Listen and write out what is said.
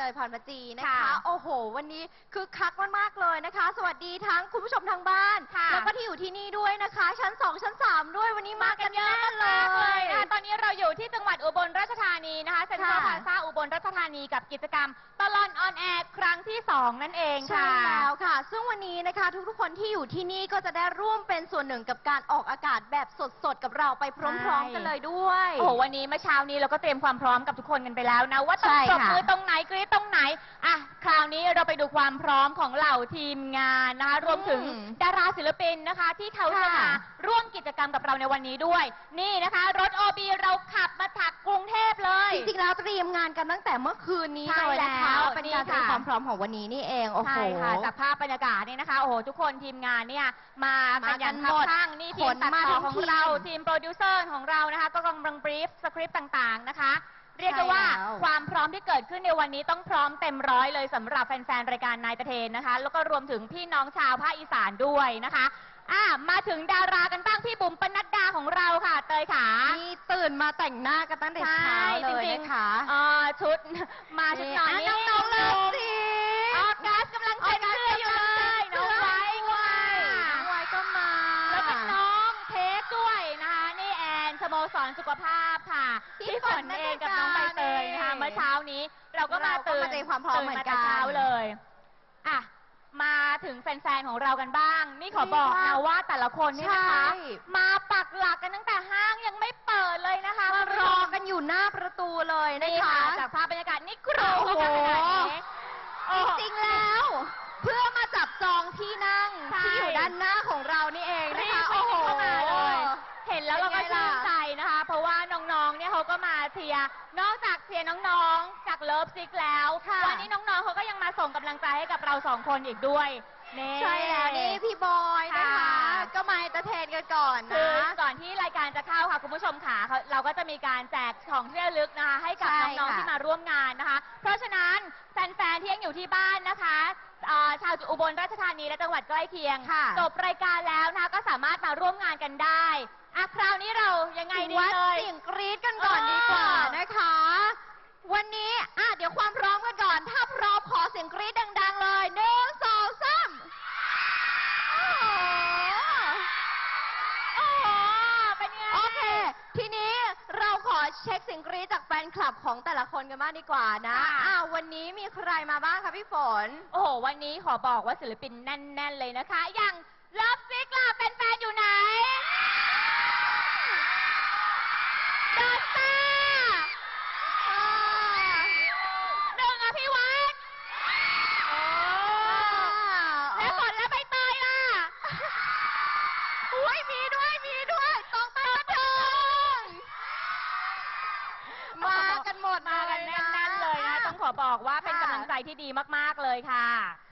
ตยพรประจีนะคะ ค่ะโอ้โห วันนี้คือคักมากๆเลยนะคะ สวัสดีทั้งคุณผู้ชมทางบ้าน ค่ะ แล้วก็ที่อยู่ที่นี่ด้วยนะคะ ชั้น 2 ชั้น 3 ด้วยวันนี้มากันเยอะแน่นเลมากเลยย นะคะตอนนี้เราอยู่ ลาซ่าอุบลราชธานีกับกิจกรรมตลอนออนแอร์ครั้งที่ 2 นั่นเองใช่ค่ะแล้วค่ะ ซึ่งวันนี้นะคะทุกๆคนที่อยู่ที่นี่ก็จะได้ร่วมเป็นส่วนหนึ่งกับการออกอากาศแบบสดๆ กับเราไปพร้อมๆ กันเลยด้วย โอ้โหวันนี้เมื่อเช้านี้เราก็เตรียมความพร้อมกับทุกคนกันไปแล้วนะ ว่าต้อใช่งปรบค่ะ มือตรงไหนกรี๊ดตรงไหนอะคราวนี้เราไปดูความพร้อมของเหล่าทีมงานนะคะรวมถึงอืมดาราศิลปินนะคะ ที่เขาจะค่ะมา ร่วมกิจกรรมกับเราในวันนี้ด้วย นี่นะคะ รถ OB เราขับมาจาก จริงๆแล้วเตรียมงานกันตั้งแต่เมื่อคืนนี้ใช่เลยนะคะแล้วเป็นการเตรียมนี่ค่ะ ความพร้อมของวันนี้นี่เองโอ้โห ใช่ค่ะจากภาพบรรยากาศเนี่ยนะคะโอ้โหทุกคนทีมงานเนี่ยมากันอย่างมากันคัหบมดข้างนี่ทีมขนตัดมาต่อทั้งของทีมเราทีมโปรดิวเซอร์ของเรานะคะ ก็กำลังบรีฟสคริปต์ต่างๆนะคะ เรียกได้ว่าใช่แล้วความพร้อมที่เกิดขึ้นในวันนี้ต้องพร้อมเต็มร้อยเลยสำหรับแฟนๆรายการนายตะเทนนะคะ แล้วก็รวมถึงพี่น้องชาวภาคอีสานด้วยนะคะอะมาถึงดารากันบ้างพี่บุ๋มปนั ช้าเลยนะคะเอ่อชุดมาชุดนอนอะนี่น้องๆเลิฟสิออกัสกำลังเซ็นเสื้ออยู่เลยน้องไว้ไว้น้องไว้ก็มาแล้วก็น้องเทสด้วยนะคะนี่แอนสโมสรสุขภาพค่ะพี่พี่ฝนฝนเองกับน้องใบเตยนะคะนี่เมื่อเช้านี้ เราก็มาเราก็ตื่นมาเตรียมความพร้อมตื่เหมือนแต่กันเช้าเลยอะมาถึงแฟนๆ ของเรากันบ้าง นี่ขอบอกนี่นะค่ะว่าแต่ละคนนี่นะคะใช่มาปักหลักกันตั้งแต่ห้างยังไม่เปิดเลยนะคะ มารอกันอยู่หน้าประตู เลยนะนี่คะ ค่ะจากภาพบรรยากาศนี่กรูโอ้โหกันขนาดนี้โอ้จริงๆแล้ว เพื่อมาจับจองที่นั่งใช่ ที่อยู่ด้านหน้าของเรานี่เองรีนะบคะวิ่งเข้ามาเลย เห็นแล้วเราก็เป็นไงล่ะชื่นใจนะคะ เพราะว่าน้องๆ เนี่ยเขาก็มาเชียร์นอกจากเชียร์น้องๆ จากเลิฟซิกแล้ว ค่ะ วันนี้น้องๆ เขาก็ยังมาส่งกำลังใจให้กับเราสองคนอีกด้วยนี่ ใช่แล้วนี่พี่บอยนะคะค่ะก็ กันก่อนคือนะก่อนที่รายการจะเข้าค่ะคุณผู้ชมค่ะเขาเราก็จะมีการแจกของที่ระลึกนะคะให้กับใช่น้องๆค่ะที่มาร่วมงานนะคะ เพราะฉะนั้นแฟนๆที่ยังอยู่ที่บ้านนะคะเอ่อชาวอุบลราชธานีและจังหวัดใกล้เคียงค่ะจบรายการแล้วนะคะก็สามารถมาร่วมงานกันได้อะคราวนี้เรายังไงดีวัดเลย เสียงกรี๊ดกันก่อน เออ ดีกว่านะคะ วันนี้อะเดี๋ยวความพร้อมกันก่อน ถ้าพร้อมขอเสียงกรี๊ดดัง ๆ เลยหนึ่งสองสามโอ้โห โอ้โหเป็นไง โอเค ทีนี้เราขอ เช็คเสียงกรี๊ดจากแฟนคลับของแต่ละคนกันบ้างดีกว่านะอะวันนี้มีใครมาบ้างคะพี่ฝน โอ้โห วันนี้ขอบอกว่าศิลปินแน่น ๆ เลยนะคะ อย่างเลิฟซิกล่ะแฟนๆอยู่ไหน กันหมดมากันเลยแน่นๆเลยนะต้องขอบอกว่าเป็นกำลังใจที่ดีมากๆเลยค่ะ